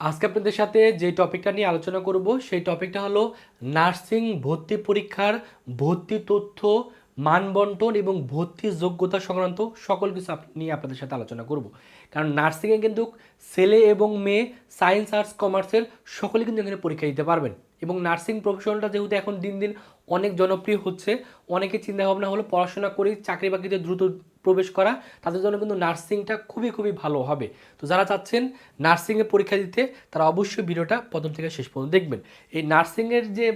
আজকে আপনাদের সাথে যে টপিকটা নিয়ে আলোচনা করব, সেই টপিকটা হলো নার্সিং ভর্তি পরীক্ষার ভর্তি তথ্য, মানবন্টন এবং ভর্তির যোগ্যতা সংক্রান্ত সকল কিছু নিয়ে আপনাদের সাথে আলোচনা করব। কারণ নার্সিংয়ে কিন্তু ছেলে এবং মেয়ে, সায়েন্স, আর্টস কমার্সের সকলে কিন্তু এখানে পরীক্ষা দিতে পারবেন। এবং নার্সিং প্রফেশনটা যেহেতু এখন দিন দিন অনেক জনপ্রিয় হচ্ছে অনেকে চিন্তা ভাবনা হলো পড়াশোনা করে চাকরি বাকরিতে দ্রুত প্রবেশ করা, তাদের জন্য কিন্তু নার্সিংটা খুবই খুবই ভালো হবে। তো যারা চাচ্ছেন নার্সিংয়ে পরীক্ষা দিতে, তারা অবশ্যই ভিডিওটা প্রথম থেকে শেষ পর্যন্ত দেখবেন। এই নার্সিংয়ের যে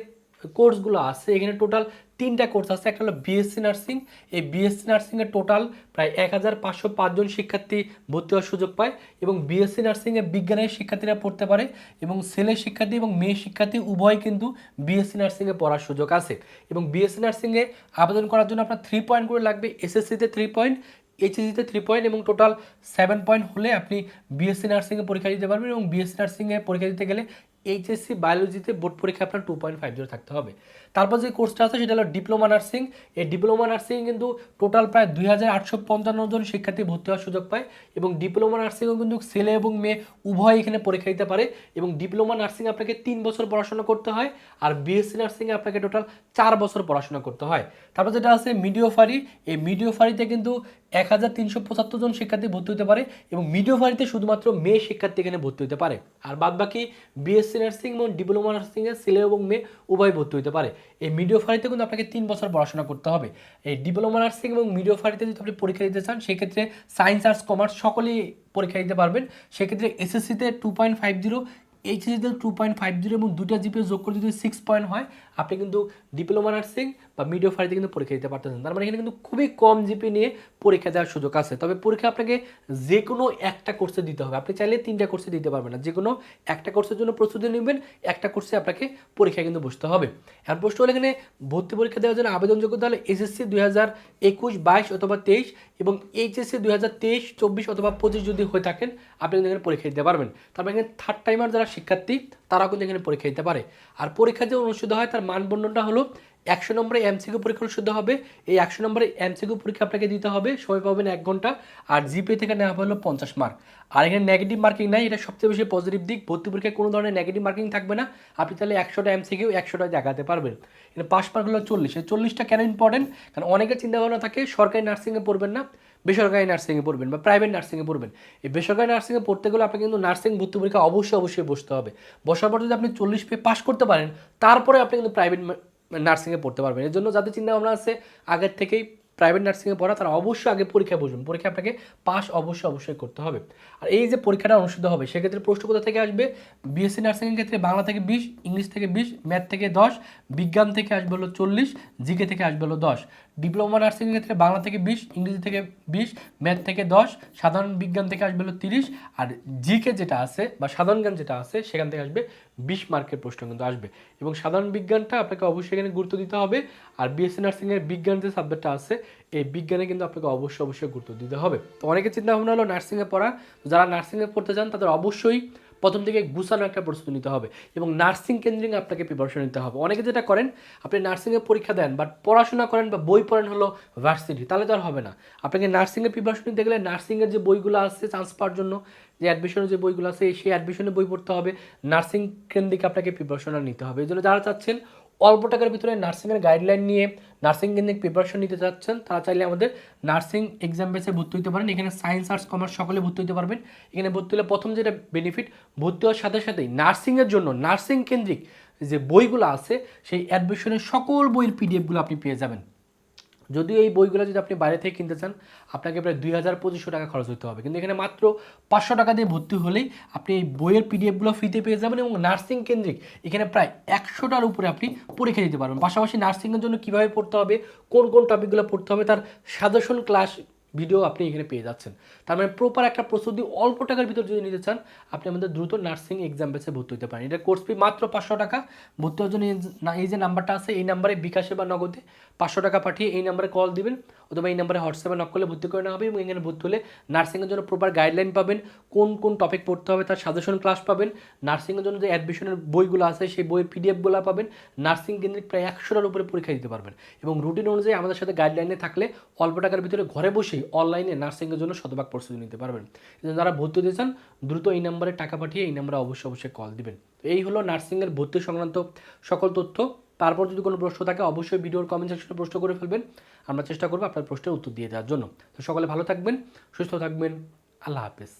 কোর্সগুলো আছে, এখানে টোটাল তিনটা কোর্স আছে, একটা হলো বিএসসি নার্সিং এই বিএসসি নার্সিংয়ের টোটাল প্রায় এক হাজার পাঁচশো পাঁচজন শিক্ষার্থী ভর্তি হওয়ার সুযোগ পায় এবং বিএসসি নার্সিংয়ে বিজ্ঞানের শিক্ষার্থীরা পড়তে পারে এবং ছেলে শিক্ষার্থী এবং মেয়ে শিক্ষার্থী উভয় কিন্তু বিএসসি নার্সিংয়ে পড়ার সুযোগ আছে। এবং বিএসসি নার্সিংয়ে আবেদন করার জন্য আপনার থ্রি পয়েন্ট করে লাগবে এসএসসিতে থ্রি পয়েন্ট এইচএসিতে থ্রি পয়েন্ট এবং টোটাল সেভেন পয়েন্ট হলে আপনি বিএসসি নার্সিংয়ে পরীক্ষা দিতে পারবেন এবং বিএসসি নার্সিংয়ে পরীক্ষা দিতে গেলে এইচএসসি বায়োলজিতে বোর্ড পরীক্ষা আপনার টু পয়েন্ট ফাইভ জিরো থাকতে হবে। তারপর যে কোর্সটা আছে সেটা হলো ডিপ্লোমা নার্সিং এই ডিপ্লোমা নার্সিং কিন্তু টোটাল প্রায় দুই হাজার আটশো পঞ্চান্ন জন শিক্ষার্থী ভর্তি হওয়ার সুযোগ পায় এবং ডিপ্লোমা নার্সিংও কিন্তু ছেলে এবং মেয়ে উভয় এখানে পরীক্ষা দিতে পারে এবং ডিপ্লোমা নার্সিং আপনাকে তিন বছর পড়াশোনা করতে হয় আর বিএসসি নার্সিংয়ে আপনাকে টোটাল চার বছর পড়াশোনা করতে হয়। তারপর যেটা আছে মিডিওফারি এই মিডিওফারিতে কিন্তু এক হাজার তিনশো পঁচাত্তর জন শিক্ষার্থী ভর্তি হতে পারে এবং মিডিওফারিতে শুধুমাত্র মেয়ে শিক্ষার্থী এখানে ভর্তি হতে পারে। আর বাদ বাকি বিএসসি নার্সিং এবং ডিপ্লোমা নার্সিংয়ে ছেলে এবং মেয়ে উভয় ভর্তি হতে পারে। এই মিডিওফারিতে কিন্তু আপনাকে তিন বছর পড়াশোনা করতে হবে। এই ডিপ্লোমা নার্সিং এবং মিডিওফারিতে যদি আপনি পরীক্ষা দিতে চান, সেক্ষেত্রে সায়েন্স আর্টস কমার্স সকলেই পরীক্ষা দিতে পারবেন। সেক্ষেত্রে এসএসসিতে টু পয়েন্ট ফাইভ জিরো এইচএসিতে টু পয়েন্ট ফাইভ জিরো এবং দুটা জিপিএ যোগ করে যদি সিক্স পয়েন্ট হয়, আপনি কিন্তু ডিপ্লোমা নার্সিং বা মিডিও ফারিতে কিন্তু পরীক্ষা দিতে পারতেছেন। তার মানে এখানে কিন্তু খুবই কম জিপি নিয়ে পরীক্ষা দেওয়ার সুযোগ আছে। তবে পরীক্ষা আপনাকে যে কোনো একটা কোর্সে দিতে হবে। আপনি চাইলে তিনটা কোর্সে দিতে পারবেন না। যে কোনো একটা কোর্সের জন্য প্রস্তুতি নেবেন, একটা কোর্সে আপনাকে পরীক্ষা কিন্তু বসতে হবে। আর প্রশ্ন হলে এখানে ভর্তি পরীক্ষা দেওয়ার জন্য আবেদন যোগ্যতা হলে এসএসসি দুই হাজার একুশ, বাইশ অথবা তেইশ এবং এইচএসসি দুই হাজার তেইশ, চব্বিশ অথবা পঁচিশ যদি হয়ে থাকেন, আপনি কিন্তু এখানে পরীক্ষা দিতে পারবেন। তারপরে এখানে থার্ড টাইমার যারা শিক্ষার্থী তারাও কিন্তু এখানে পরীক্ষা দিতে পারে। আর পরীক্ষা যে অনুষ্ঠিত হয়, তার মানবন্ধনটা হলো একশো নম্বরে এমসিকিউ পরীক্ষা অনুষ্ঠিত হবে। এই একশো নম্বরে এমসিকিউ পরীক্ষা আপনাকে দিতে হবে। সময় পাবেন এক ঘণ্টা। আর জিপে থেকে নেওয়া হলো পঞ্চাশ মার্ক আর এখানে নেগেটিভ মার্কিং নাই, এটা সবচেয়ে বেশি পজিটিভ দিক। ভর্তি পরীক্ষায় কোনো ধরনের নেগেটিভ মার্কিং থাকবে না। আপনি তাহলে একশোটা এমসিকিউ একশোটা দেখাতে পারবেন। এখানে পাস মার্ক হলো চল্লিশ। এই চল্লিশটা কেন ইম্পর্টেন্ট কারণ অনেকের চিন্তাভাবনা থাকে, সরকারি নার্সিংয়ে পড়বেন না। বেসরকারি নার্সিংয়ে পড়বেন বা প্রাইভেট নার্সিংয়ে পড়বেন। এই বেসরকারি নার্সিংয়ে পড়তে গেলে আপনাকে কিন্তু নার্সিং ভর্তি পরীক্ষা অবশ্যই অবশ্যই বসতে হবে। বসার পর যদি আপনি চল্লিশ পে পাস করতে পারেন, তারপরে আপনি কিন্তু প্রাইভেট নার্সিংয়ে পড়তে পারবেন। এর জন্য যাদের চিন্তা ভাবনা আছে, আগের থেকেই প্রাইভেট নার্সিংয়ে পড়া, তারা অবশ্যই আগে পরীক্ষায় বসবেন। পরীক্ষা আপনাকে পাস অবশ্যই অবশ্যই করতে হবে। আর এই যে পরীক্ষাটা অনুষ্ঠিত হবে, সেক্ষেত্রে প্রশ্ন কোথা থেকে আসবে? বিএসসি নার্সিংয়ের ক্ষেত্রে বাংলা থেকে বিশ, ইংলিশ থেকে বিশ ম্যাথ থেকে দশ, বিজ্ঞান থেকে আসবে হলো চল্লিশ জিকে থেকে আসবে হলো দশ। ডিপ্লোমা নার্সিংয়ের ক্ষেত্রে বাংলা থেকে বিশ ইংরেজি থেকে বিশ ম্যাথ থেকে দশ, সাধারণ বিজ্ঞান থেকে আসবে হলো তিরিশ, আর জিকে যেটা আছে বা সাধারণ জ্ঞান যেটা আছে, সেখান থেকে আসবে বিশ মার্কের প্রশ্ন কিন্তু আসবে। এবং সাধারণ বিজ্ঞানটা আপনাকে অবশ্যই এখানে গুরুত্ব দিতে হবে, আর বিএসসি নার্সিংয়ের বিজ্ঞান যে সাবজেক্টটা আছে এই বিজ্ঞানে কিন্তু আপনাকে অবশ্যই অবশ্যই গুরুত্ব দিতে হবে। তো অনেকের চিন্তা ভাবনা হলো নার্সিংয়ে পড়া, যারা নার্সিংয়ে পড়তে চান তাদের অবশ্যই প্রথম থেকে গুছানো একটা প্রস্তুতি নিতে হবে এবং নার্সিং কেন্দ্রিক আপনাকে প্রিপারেশন নিতে হবে। অনেকে যেটা করেন, আপনি নার্সিংয়ে পরীক্ষা দেন বাট পড়াশোনা করেন বা বই পড়েন হলো ভার্সিটি তাহলে তো আর হবে না। আপনাকে নার্সিংয়ে প্রিপারেশন নিতে গেলে নার্সিংয়ের যে বইগুলো আছে চান্স পাওয়ার জন্য, যে অ্যাডমিশনের যে বইগুলো আছে, সেই অ্যাডমিশনের বই পড়তে হবে। নার্সিং কেন্দ্রিক আপনাকে প্রিপারেশনটা নিতে হবে। এই জন্য যারা চাচ্ছেন অল্প টাকার ভিতরে নার্সিংয়ের গাইডলাইন নিয়ে নার্সিং কেন্দ্রিক প্রিপারেশন নিতে চাচ্ছেন, তারা চাইলে আমাদের নার্সিং এক্সাম বেসে ভর্তি হতে পারেন। এখানে সায়েন্স আর্টস কমার্স সকলে ভর্তি হতে পারবেন। এখানে ভর্তি হলে প্রথম যেটা বেনিফিট ভর্তি হওয়ার সাথে সাথেই নার্সিংয়ের জন্য নার্সিং কেন্দ্রিক যে বইগুলো আছে, সেই অ্যাডমিশনের সকল বইয়ের পিডিএফগুলো আপনি পেয়ে যাবেন। যদিও এই বইগুলো যদি আপনি বাইরে থেকে কিনতে চান, আপনাকে প্রায় দুই হাজার পঁচিশশো টাকা খরচ হতে হবে। কিন্তু এখানে মাত্র পাঁচশো টাকা দিয়ে ভর্তি হলেই আপনি এই বইয়ের পিডিএফগুলো ফ্রিতে পেয়ে যাবেন এবং নার্সিং কেন্দ্রিক এখানে প্রায় একশোটার উপরে আপনি পরীক্ষা দিতে পারবেন। পাশাপাশি নার্সিংয়ের জন্য কীভাবে পড়তে হবে, কোন কোন টপিকগুলো পড়তে হবে, তার সাজেশন ক্লাস ভিডিও আপনি এখানে পেয়ে যাচ্ছেন। তার মানে প্রপার একটা প্রস্তুতি, অল্প টাকার ভিতর যদি নিতে চান, আপনি আমাদের দ্রুত নার্সিং এক্সাম বেসে ভর্তি হতে পারেন। এটা কোর্স ফি মাত্র পাঁচশো টাকা। ভর্তি হওয়ার জন্য এই যে- নাম্বারটা আছে, এই নাম্বারে বিকাশে বা নগদে পাঁচশো টাকা পাঠিয়ে এই নাম্বারে কল দিবেন। অথবা এই নাম্বারে হোয়াটসঅ্যাপে নক করলে ভর্তি করে নেওয়া হবে এবং এখানে ভর্তি হলে নার্সিংয়ের জন্য প্রপার গাইডলাইন পাবেন, কোন কোন টপিক পড়তে হবে তার সাজেশন ক্লাস পাবেন নার্সিংয়ের জন্য যে অ্যাডমিশনের বইগুলো আছে সেই বইয়ের পিডিএফগুলো পাবেন নার্সিং কেন্দ্রিক প্রায় একশোটার উপরে পরীক্ষা দিতে পারবেন এবং রুটিন অনুযায়ী আমাদের সাথে গাইডলাইনে থাকলে অল্প টাকার ভিতরে ঘরে বসেই অনলাইনে নার্সিংয়ের জন্য শতভাগ প্রস্তুতি নিতে পারবেন। যারা ভর্তি হতে চান, দ্রুত এই নাম্বারে টাকা পাঠিয়ে এই নাম্বারে অবশ্যই অবশ্যই কল দিবেন। এই হলো নার্সিংয়ের ভর্তি সংক্রান্ত সকল তথ্য। তারপর যদি কোনো প্রশ্ন থাকে, অবশ্যই ভিডিওর কমেন্ট সেকশনে প্রশ্ন করে ফেলবেন। আমরা চেষ্টা করব আপনার প্রশ্নের উত্তর দিয়ে দেওয়ার জন্য। তো সকলে ভালো থাকবেন, সুস্থ থাকবেন। আল্লাহ হাফেজ।